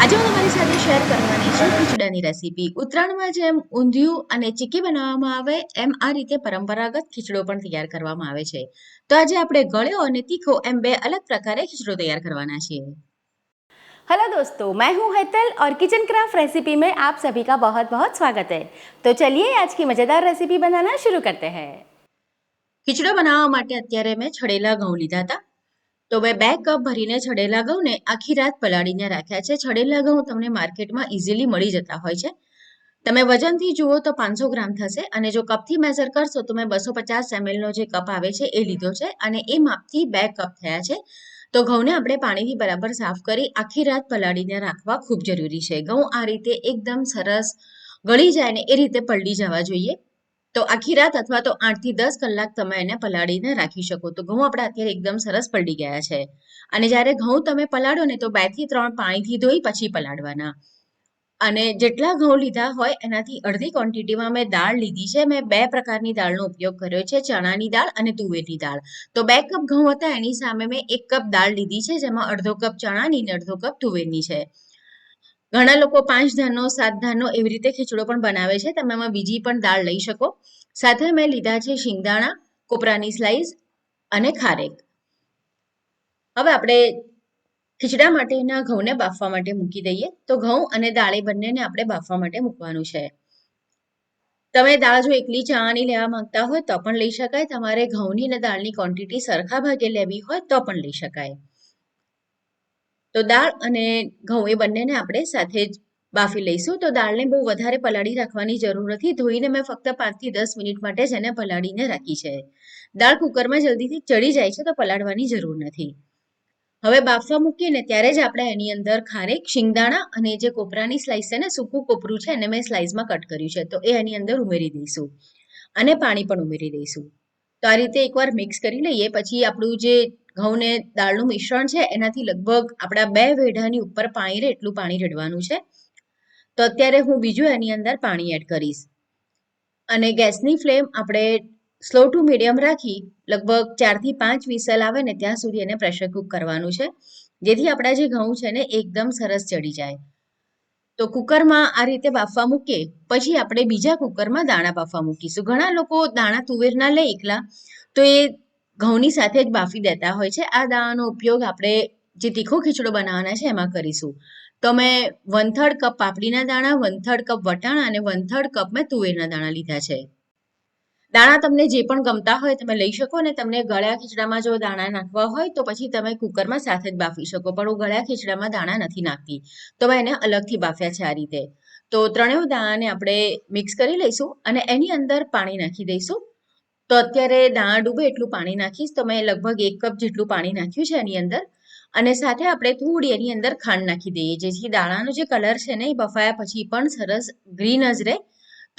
આજે હું તમારી સાથે શેર કરવાની છું ખીચડાની રેસીપી ઉત્તરાયણમાં જેમ ઊંધિયું અને ચીક્કી બનાવવામાં આવે એમ આ રીતે પરંપરાગત ખીચડો પણ તૈયાર કરવામાં આવે છે તો આજે આપણે ગળ્યો અને તીખો એમ બે અલગ પ્રકારે ખીચડો તૈયાર કરવાના છીએ हेलो दोस्तों मैं हूं हेतल और किचन क्राफ्ट रेसिपी में आप सभी का बहुत बहुत स्वागत है तो चलिए आज की मज़ेदार रेसिपी बनाना शुरू करते हैं ખીચડો બનાવવા માટે અત્યારે મેં છડેલા ઘઉં લીધા હતા તો મેં બે કપ ભરીને છડેલા ઘઉંને આખી રાત પલાળીને રાખ્યા છે. છડેલા ઘઉં તમને માર્કેટમાં ઇઝીલી મળી જતા હોય છે. તમે વજનથી જુઓ તો પાંચસો ગ્રામ થશે અને જો કપથી મેઝર કરશો તો મેં બસો પચાસ એમએલનો જે કપ આવે છે એ લીધો છે અને એ માપથી બે કપ થયા છે. તો ઘઉંને આપણે પાણીથી બરાબર સાફ કરી આખી રાત પલાળીને રાખવા ખૂબ જરૂરી છે. ઘઉં આ રીતે એકદમ સરસ ગળી જાય ને એ રીતે પલળી જવા જોઈએ. તો આખી રાત અથવા તો આઠથી દસ કલાક તમે એને પલાળીને રાખી શકો. તો ઘઉં આપણા અત્યારે એકદમ સરસ પલળી ગયા છે. અને જ્યારે ઘઉં તમે પલાળો ને તો બેથી ત્રણ પાણીથી ધોઈ પછી પલાળવાના. અને જેટલા ઘઉં લીધા હોય એનાથી અડધી ક્વોન્ટિટીમાં મેં દાળ લીધી છે. મેં બે પ્રકારની દાળનો ઉપયોગ કર્યો છે. ચણાની દાળ અને તુવેરની દાળ. તો બે કપ ઘઉં હતા એની સામે મેં એક કપ દાળ લીધી છે, જેમાં અડધો કપ ચણાની અને અડધો કપ તુવેરની છે. ઘણા લોકો પાંચ ધાનનો સાત ધાનનો એવી રીતે ખીચડો પણ બનાવે છે. તમે એમાં બીજી પણ દાળ લઈ શકો. સાથે મેં લીધા છે શિંગદાણા, કોપરાની સ્લાઈસ અને ખારેક. હવે આપણે ખીચડા માટેના ઘઉંને બાફવા માટે મૂકી દઈએ. તો ઘઉં અને દાળ એ બંનેને આપણે બાફવા માટે મૂકવાનું છે. તમે દાળ જો એકલી ચાની લેવા માંગતા હોય તો પણ લઈ શકાય. તમારે ઘઉંની અને દાળની ક્વોન્ટિટી સરખા ભાગે લેવી હોય તો પણ લઈ શકાય. તો દાળ અને ઘઉં એ બંનેને આપણે સાથે જ બાફી લઈશું. તો દાળને બહુ વધારે પલાળી રાખવાની જરૂર નથી. ધોઈને મેં ફક્ત પાંચથી દસ મિનિટ માટે જ એને પલાળીને રાખી છે. દાળ કુકરમાં જલ્દીથી ચડી જાય છે તો પલાળવાની જરૂર નથી. હવે બાફવા મૂકીને ત્યારે જ આપણે એની અંદર ખારેક શિંગદાણા અને જે કોપરાની સ્લાઇસ છે ને, સૂકું કોપરું છે, એને મેં સ્લાઇસમાં કટ કર્યું છે. તો એ એની અંદર ઉમેરી દઈશું અને પાણી પણ ઉમેરી દઈશું. તો આ રીતે એકવાર મિક્સ કરી લઈએ. પછી આપણું જે ઘઉં ને દાળનું મિશ્રણ છે, એનાથી લગભગ આપણા બે વેઢાની ઉપર પાણી રહે એટલું પાણી રેડવાનું છે. તો અત્યારે હું બીજું એની અંદર પાણી એડ કરીશ. અને ગેસની ફ્લેમ આપણે સ્લો ટુ મીડિયમ રાખી લગભગ ચારથી પાંચ વિસલ આવે ને ત્યાં સુધી એને પ્રેશર કુક કરવાનું છે. જેથી આપણા જે ઘઉં છે ને એકદમ સરસ ચડી જાય. તો કુકરમાં આ રીતે બાફવા મૂકીએ, પછી આપણે બીજા કુકરમાં દાણા બાફવા મૂકીશું. ઘણા લોકો દાણા તુવેરના લે એકલા, તો એ ઘઉંની સાથે જ બાફી દેતા હોય છે. આ દાણાનો ઉપયોગ આપણે જે તીખો ખીચડો બનાવવાના છે એમાં કરીશું. તો મેં વન થર્ડ કપ પાપડીના દાણા વન થર્ડ કપ વટાણા અને વન થર્ડ કપ મેં તુવેરના દાણા લીધા છે. દાણા તમને જે પણ ગમતા હોય તમે લઈ શકો અને તમને ગળ્યા ખીચડામાં જો દાણા નાખવા હોય તો પછી તમે કુકરમાં સાથે જ બાફી શકો, પણ હું ગળ્યા ખીચડામાં દાણા નથી નાખતી. તો મેં એને અલગથી બાફ્યા છે આ રીતે. તો ત્રણેય દાણાને આપણે મિક્સ કરી લઈશું અને એની અંદર પાણી નાખી દઈશું. તો અત્યારે દાણા ડૂબે એટલું પાણી નાખીશ, તો મેં લગભગ એક કપ જેટલું પાણી નાખ્યું છે એની અંદર. અને સાથે આપણે થોડી એની અંદર ખાંડ નાખી દઈએ, જેથી દાણાનો જે કલર છે ને એ બફાયા પછી પણ સરસ ગ્રીન જ રહે.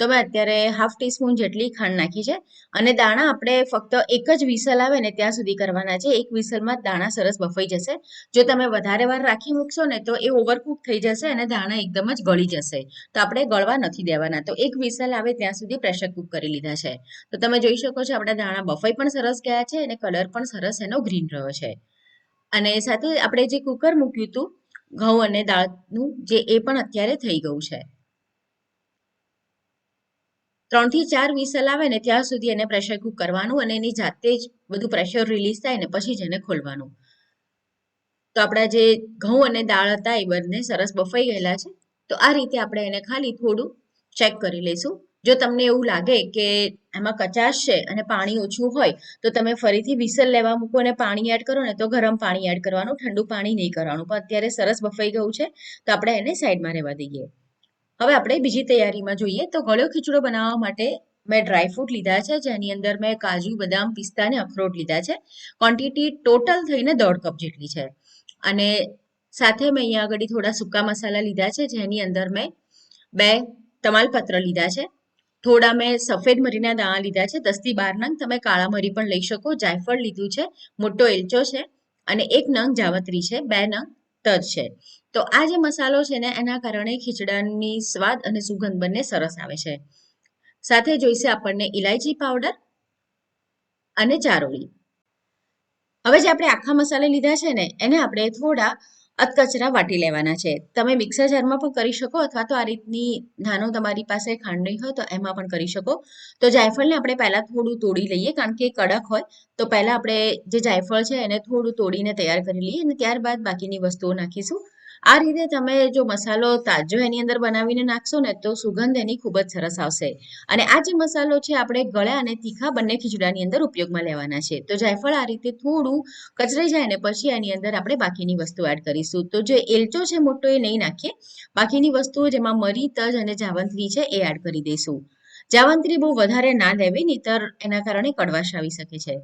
તો મેં અત્યારે હાફ ટીસ્પૂન જેટલી ખાંડ નાખી છે અને દાણા આપણે ફક્ત એક જ વિસલ આવે ને ત્યાં સુધી કરવાના છે. એક વિસલમાં દાણા સરસ બફાઈ જશે. જો તમે વધારે વાર રાખી મૂકશો ને તો એ ઓવરકુક થઈ જશે અને દાણા એકદમ જ ગળી જશે. તો આપણે ગળવા નથી દેવાના. તો એક વિસલ આવે ત્યાં સુધી પ્રેશર કુક કરી લીધા છે. તો તમે જોઈ શકો છો આપણા દાણા બફાઈ પણ સરસ ગયા છે અને કલર પણ સરસ એનો ગ્રીન રહ્યો છે. અને સાથે આપણે જે કુકર મૂક્યું હતું, ઘઉં અને દાળનું જે એ પણ અત્યારે થઈ ગયું છે. ત્રણથી ચાર વિસલ આવે ને ત્યાં સુધી એને પ્રેશર કુક કરવાનું અને એની જાતે જ બધું પ્રેશર રિલીઝ થાય ને પછી જ એને ખોલવાનું. તો આપણા જે ઘઉં અને દાળ હતા એ બંને સરસ બફાઈ ગયેલા છે. તો આ રીતે આપણે એને ખાલી થોડું ચેક કરી લઈશું. જો તમને એવું લાગે કે એમાં કચાશ છે અને પાણી ઓછું હોય, તો તમે ફરીથી વિસલ લેવા મૂકો અને પાણી એડ કરો ને તો ગરમ પાણી એડ કરવાનું, ઠંડુ પાણી નહીં કરવાનું. પણ અત્યારે સરસ બફાઈ ગયું છે, તો આપણે એને સાઈડમાં રહેવા દઈએ. હવે આપણે બીજી તૈયારીમાં જોઈએ તો ગળ્યો ખીચડો બનાવવા માટે મેં ડ્રાયફ્રૂટ લીધા છે, જેની અંદર મેં કાજુ, બદામ, પિસ્તા અને અખરોટ લીધા છે. ક્વોન્ટિટી ટોટલ થઈને દોઢ કપ જેટલી છે. અને સાથે મેં અહીંયા આગળ થોડા સૂકા મસાલા લીધા છે, જેની અંદર મેં બે તમાલપત્ર લીધા છે. થોડા મેં સફેદ મરીના દાણા લીધા છે દસથી બાર નંગ. તમે કાળા મરી પણ લઈ શકો. જાયફળ લીધું છે, મોટો એલચો છે અને એક નંગ જાવત્રી છે, બે નંગ. તજ છે. તો આ જે મસાલો છે ને, એના કારણે ખીચડાની સ્વાદ અને સુગંધ બંને સરસ આવે છે. સાથે જોઈશે આપણને ઇલાયચી પાવડર અને ચારોળી. હવે જે આપણે આખા મસાલા લીધા છે ને, એને આપણે થોડા અધકચરા વાટી લેવાના છે. તમે મિક્સર જારમાં પણ કરી શકો અથવા તો આ રીતની નાનો તમારી પાસે ખાંડણી હોય તો એમાં પણ કરી શકો. તો જાયફળને આપણે પહેલાં થોડું તોડી લઈએ કારણ કે કડક હોય. તો પહેલાં આપણે જે જાયફળ છે એને થોડું તોડીને તૈયાર કરી લઈએ અને ત્યારબાદ બાકીની વસ્તુઓ નાખીશું. આ રીતે તમે જો મસાલો તાજો એની અંદર બનાવીને નાખશો ને તો સુગંધ એની ખૂબ જ સરસ આવશે. અને આ જે મસાલો છે, આપણે ગળા અને તીખા બંને ખીચડાની અંદર ઉપયોગમાં લેવાના છે. તો જાયફળ આ રીતે થોડું કચરાઈ જાય ને પછી એની અંદર આપણે બાકીની વસ્તુ એડ કરીશું. તો જે એલચો છે, મોટો એ નહીં નાખીએ. બાકીની વસ્તુઓ જેમાં મરી, તજ અને જાવંત્રી છે, એ એડ કરી દઈશું. જાવંત્રી બહુ વધારે ના લેવી, નહીતર એના કારણે કડવાશ આવી શકે છે.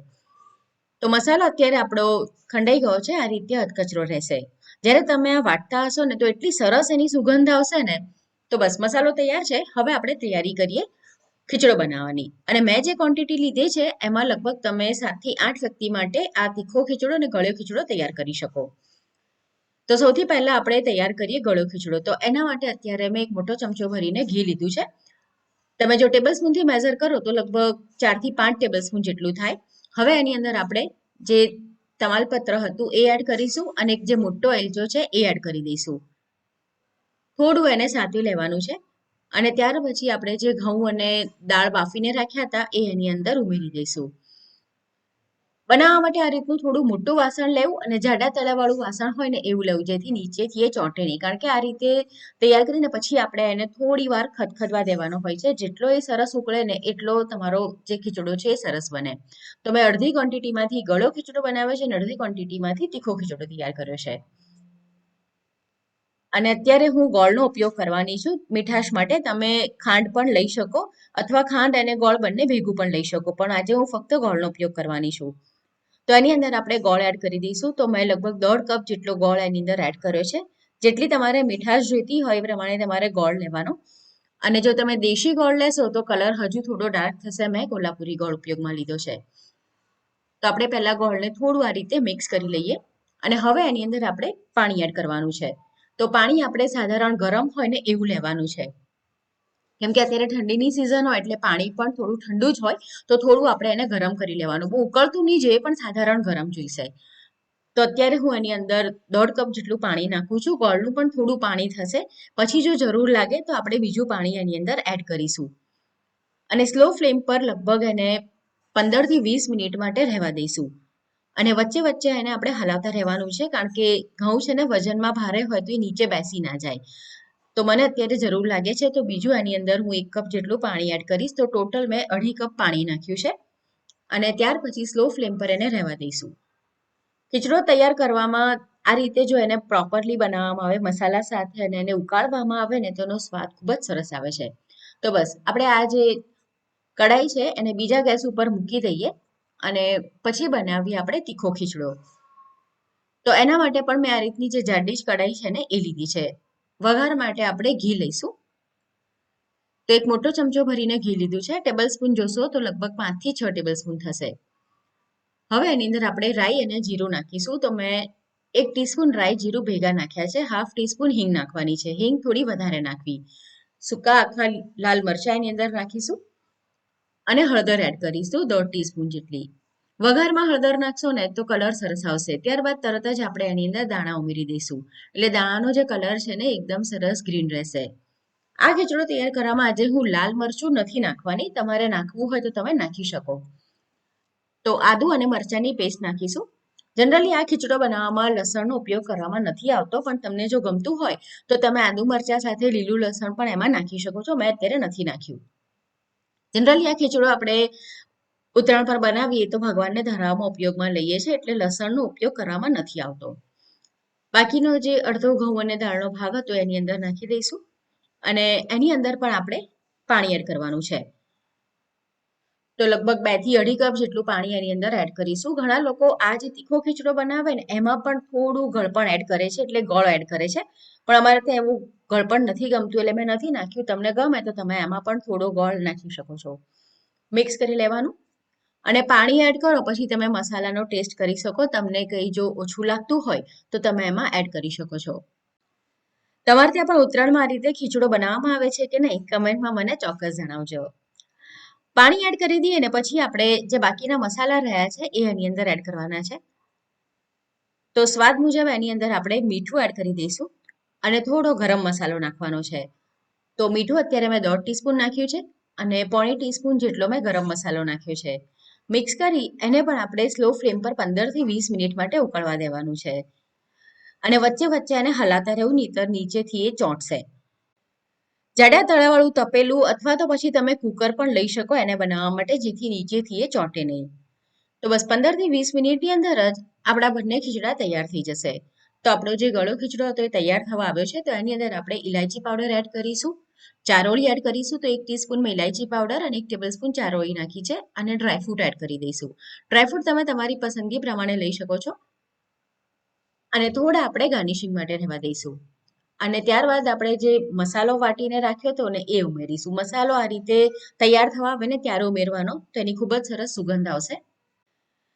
તો મસાલો અત્યારે આપણો ખંડાઈ ગયો છે, આ રીતે અધકચરો રહેશે. જ્યારે તમે આ વાટતા હશો ને, તો એટલી સરસ એની સુગંધ આવશે ને, તો બસ મસાલો તૈયાર છે. હવે આપણે તૈયારી કરીએ ખીચડો બનાવવાની. અને મેં જે ક્વોન્ટિટી લીધી છે, એમાં લગભગ તમે સાતથી આઠ વ્યક્તિ માટે આ તીખો ખીચડો અને ગળ્યો ખીચડો તૈયાર કરી શકો. તો સૌથી પહેલા આપણે તૈયાર કરીએ ગળ્યો ખીચડો. તો એના માટે અત્યારે મેં એક મોટો ચમચો ભરીને ઘી લીધું છે. તમે જો ટેબલ સ્પૂનથી મેઝર કરો, તો લગભગ ચારથી પાંચ ટેબલ સ્પૂન જેટલું થાય. હવે એની અંદર આપણે જે તમાલપત્ર હતું એ એડ કરીશું અને એક જે મોટો એલચો છે એ એડ કરી દઈશું. થોડું એને સાતવી લેવાનું છે અને ત્યાર પછી આપણે જે ઘઉં અને દાળ બાફીને રાખ્યા હતા એ એની અંદર ઉમેરી દઈશું. બનાવવા માટે આ રીતનું થોડું મોટું વાસણ લેવું અને જાડા તળાવાળું વાસણ હોય ને એવું લેવું, જેથી નીચેથી એ ચોંટે નહીં. કારણ કે આ રીતે તૈયાર કરીને પછી આપણે એને થોડી વાર ખદખદવા દેવાનો હોય છે. જેટલો એ સરસ ઉકળે ને એટલો તમારો જે ખીચડો છે એ સરસ બને. તો મેં અડધી ક્વોન્ટિટીમાંથી ગળો ખીચડો બનાવ્યો છે અને અડધી ક્વોન્ટિટીમાંથી તીખો ખીચડો તૈયાર કર્યો છે. અને અત્યારે હું ગોળનો ઉપયોગ કરવાની છું. મીઠાશ માટે તમે ખાંડ પણ લઈ શકો અથવા ખાંડ અને ગોળ બંને ભેગું પણ લઈ શકો. પણ આજે હું ફક્ત ગોળનો ઉપયોગ કરવાની છું. તો એની અંદર આપણે ગોળ એડ કરી દઈશું. તો મેં લગભગ દોઢ કપ જેટલો ગોળ એની અંદર એડ કર્યો છે. જેટલી તમારે મીઠાશ જોઈતી હોય એ પ્રમાણે તમારે ગોળ લેવાનો. અને જો તમે દેશી ગોળ લેશો તો કલર હજુ થોડો ડાર્ક થશે. મેં કોલ્હાપુરી ગોળ ઉપયોગમાં લીધો છે. તો આપણે પહેલા ગોળને થોડું આ રીતે મિક્સ કરી લઈએ. અને હવે એની અંદર આપણે પાણી એડ કરવાનું છે. તો પાણી આપણે સાધારણ ગરમ હોય ને એવું લેવાનું છે. કેમ કે અત્યારે ઠંડીની સિઝન હોય એટલે પાણી પણ થોડું ઠંડુ જ હોય, તો થોડું આપણે એને ગરમ કરી લેવાનું. બહુ ઉકળતું નહીં જોઈએ, પણ સાધારણ ગરમ જોઈશે. તો અત્યારે હું એની અંદર દોઢ કપ જેટલું પાણી નાખું છું, ગોળનું પણ થોડું પાણી થશે. પછી જો જરૂર લાગે તો આપણે બીજું પાણી એની અંદર એડ કરીશું. અને સ્લો ફ્લેમ પર લગભગ એને પંદરથી વીસ મિનિટ માટે રહેવા દઈશું. અને વચ્ચે વચ્ચે એને આપણે હલાવતા રહેવાનું છે, કારણ કે ઘઉં છે ને વજનમાં ભારે હોય તો એ નીચે બેસી ના જાય. તો મને અત્યારે જરૂર લાગે છે, તો બીજું એની અંદર હું એક કપ જેટલું પાણી એડ કરીશ, તો ટોટલ મેં અઢી કપ પાણી નાખ્યું છે. અને ત્યાર પછી સ્લો ફ્લેમ પર એને રહેવા દઈશું. ખીચડો તૈયાર કરવામાં, આ રીતે જો એને પ્રોપરલી બનાવવામાં આવે, મસાલા સાથે અને એને ઉકાળવામાં આવે ને તેનો સ્વાદ ખૂબ જ સરસ આવે છે. તો બસ, આપણે આ જે કઢાઈ છે, એને બીજા ગેસ ઉપર મૂકી દઈએ અને પછી બનાવીએ આપણે તીખો ખીચડો. તો એના માટે પણ મેં આ રીતની જે જાડી જ કઢાઈ છે ને, એ લીધી છે. વઘાર માટે આપણે ઘી લઈશું. તો એક મોટો ચમચો ભરીને ઘી લીધું છે. ટેબલ સ્પૂન જોશો તો લગભગ પાંચથી છ ટેબલ સ્પૂન થશે. હવે એની અંદર આપણે રાઈ અને જીરું નાખીશું. તો મેં એક ટીસ્પૂન રાઈ જીરું ભેગા નાખ્યા છે. હાફ ટીસ્પૂન હિંગ નાખવાની છે. હિંગ થોડી વધારે નાખવી. સૂકા આખા લાલ મરચાં એની અંદર નાખીશું. અને હળદર એડ કરીશું. દોઢ ટીસ્પૂન જેટલી. વઘારમાં હળદર નાખશો ને તો કલર સરસ આવશે. ત્યારબાદ તરત જ આપણે એની અંદર દાણા ઉમેરી દઈશું. એટલે દાણાનો જે કલર છે ને એકદમ સરસ ગ્રીન રહેશે. આ ખીચડો તૈયાર કરવામાં આજે હું લાલ મરચું નથી નાખવાની. તમારે નાખવું હોય તો તમે નાખી શકો. તો આદુ અને મરચાંની પેસ્ટ નાખીશું. જનરલી આ ખીચડો બનાવવામાં લસણનો ઉપયોગ કરવામાં નથી આવતો, પણ તમને જો ગમતું હોય તો તમે આદુ મરચાં સાથે લીલું લસણ પણ એમાં નાખી શકો છો. મેં અત્યારે નથી નાખ્યું. જનરલી આ ખીચડો આપણે ઉત્તરાયણ પર બનાવીએ તો ભગવાનને ધરાવમાં ઉપયોગમાં લઈએ છીએ એટલે લસણનો ઉપયોગ કરવામાં નથી આવતો. બાકીનો જે અડધો ઘઉં અને દાળનો ભાગ હતો એની અંદર નાખી દઈશું અને એની અંદર પણ આપણે પાણી એડ કરવાનું છે. તો લગભગ બેથી અઢી કપ જેટલું પાણી એની અંદર એડ કરીશું. ઘણા લોકો આ જે તીખો ખીચડો બનાવે ને એમાં પણ થોડું ગળપણ એડ કરે છે એટલે ગોળ એડ કરે છે. પણ અમારે ત્યાં એવું ગળપણ નથી ગમતું એટલે મેં નથી નાખ્યું. તમને ગમે તો તમે એમાં પણ થોડો ગોળ નાખી શકો છો. મિક્સ કરી લેવાનું. અને પાણી એડ કરો, પછી તમે મસાલાનો ટેસ્ટ કરી શકો. તમને કંઈ જો ઓછું લાગતું હોય, તો તમે એમાં એડ કરી શકો છો. તમારે ત્યાં પણ ઉત્તરાયણમાં આ રીતે ખીચડો બનાવવામાં આવે છે કે નહીં, કમેન્ટમાં મને ચોક્કસ જણાવજો. પાણી એડ કરી દઈએ ને પછી આપણે જે બાકીના મસાલા રહ્યા છે, એ એની અંદર એડ કરવાના છે. તો સ્વાદ મુજબ એની અંદર આપણે મીઠું એડ કરી દઈશું અને થોડો ગરમ મસાલો નાખવાનો છે. તો મીઠું અત્યારે મેં દોઢ ટીસ્પૂન નાખ્યું છે અને પોણી ટીસ્પૂન જેટલો મેં ગરમ મસાલો નાખ્યો છે. મિક્સ કરી એને પણ આપણે સ્લો ફ્લેમ પર પંદરથી વીસ મિનિટ માટે ઉકળવા દેવાનું છે. અને વચ્ચે વચ્ચે એને હલાતા રહેવું, નહીતર નીચેથી એ ચોંટશે. જાડા તળાવાળું તપેલું અથવા તો પછી તમે કુકર પણ લઈ શકો એને બનાવવા માટે, જેથી નીચેથી એ ચોંટે નહીં. તો બસ પંદરથી વીસ મિનિટની અંદર જ આપણા બંને ખીચડા તૈયાર થઈ જશે. તો આપણો જે ગળો ખીચડો હતો એ તૈયાર થવા આવ્યો છે, તો એની અંદર આપણે ઇલાયચી પાવડર એડ કરીશું. ચારોળી એડ કરીશું તો એક ટીસ્પૂન ઇલાયચી પાવડર અને એક ટેબલસ્પૂન ચારોળી નાખી છે અને ડ્રાયફ્રૂટ એડ કરી દઈશું. ડ્રાયફ્રૂટ તમે તમારી પસંદગી પ્રમાણે લઈ શકો છો. અને થોડા આપણે ગાર્નિશિંગ માટે રહેવા દઈશું. અને ત્યારબાદ આપણે જે મસાલો વાટીને રાખ્યો હતો ને એ ઉમેરીશું. મસાલો આ રીતે તૈયાર થવા આવે ને ત્યારે ઉમેરવાનો. તો એની ખૂબ જ સરસ સુગંધ આવશે.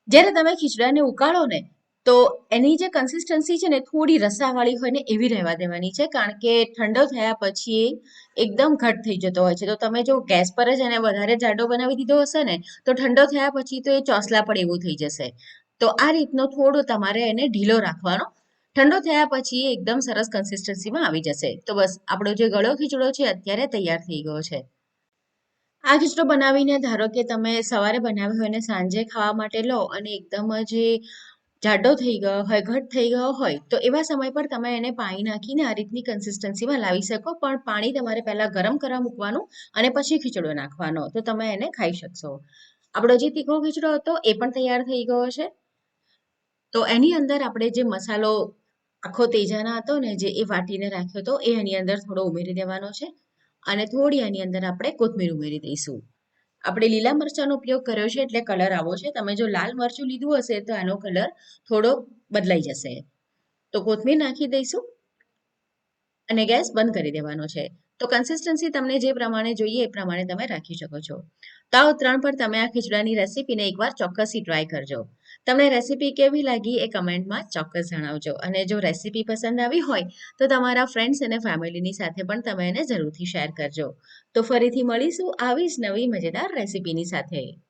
જ્યારે તમે ખીચડાને ઉકાળો ને તો એની જે કન્સિસ્ટન્સી છે ને થોડી રસાવાળી હોય ને એવી રહેવા દેવાની છે, કારણ કે ઠંડો થયા પછી એકદમ ઘટ થઈ જતો હોય છે. તો તમે જો ગેસ પર જ એને વધારે જાડો બનાવી દીધો હશે ને, તો ઠંડો થયા પછી તો એ ચોસલા પણ એવું થઈ જશે. તો આ રીતનો થોડો તમારે એને ઢીલો રાખવાનો. ઠંડો થયા પછી એકદમ સરસ કન્સિસ્ટન્સીમાં આવી જશે. તો બસ, આપણો જે ગળો ખીચડો છે અત્યારે તૈયાર થઈ ગયો છે. આ ખીચડો બનાવીને ધારો કે તમે સવારે બનાવ્યો હોય અને સાંજે ખાવા માટે લો અને એકદમ જ જાડો થઈ ગયો હોય, ઘટ થઈ ગયો હોય, તો એવા સમય પર તમે એને પાણી નાખીને આ રીતની કન્સિસ્ટન્સીમાં લાવી શકો. પણ પાણી તમારે પહેલાં ગરમ કરવા મૂકવાનું અને પછી ખીચડો નાખવાનો. તો તમે એને ખાઈ શકશો. આપણો જે તીખો ખીચડો હતો એ પણ તૈયાર થઈ ગયો છે. તો એની અંદર આપણે જે મસાલો આખો તેજાના હતો ને, જે એ વાટીને રાખ્યો હતો એ એની અંદર થોડો ઉમેરી દેવાનો છે. અને થોડી એની અંદર આપણે કોથમીર ઉમેરી દઈશું. આપણે લીલા મરચાંનો ઉપયોગ કર્યો છે એટલે કલર આવો છે. તમે જો લાલ મરચું લીધું હશે તો એનો કલર થોડો બદલાઈ જશે. તો કોથમીર નાખી દઈશું અને ગેસ બંધ કરી દેવાનો છે. તો કન્સિસ્ટન્સી તમને જે પ્રમાણે જોઈએ એ પ્રમાણે તમે રાખી શકો છો. તાવ ત્રણ પર તમે આ ખીચડાની રેસીપીને એકવાર ચોક્કસથી ટ્રાય કરજો. તમને રેસીપી કેવી લાગી એ કમેન્ટમાં ચોક્કસ જણાવજો. અને જો રેસીપી પસંદ આવી હોય, તો તમારા ફ્રેન્ડ્સ અને ફેમિલીની સાથે પણ તમે એને જરૂરથી શેર કરજો. તો ફરીથી મળીશું આવી જ નવી મજેદાર રેસીપીની સાથે.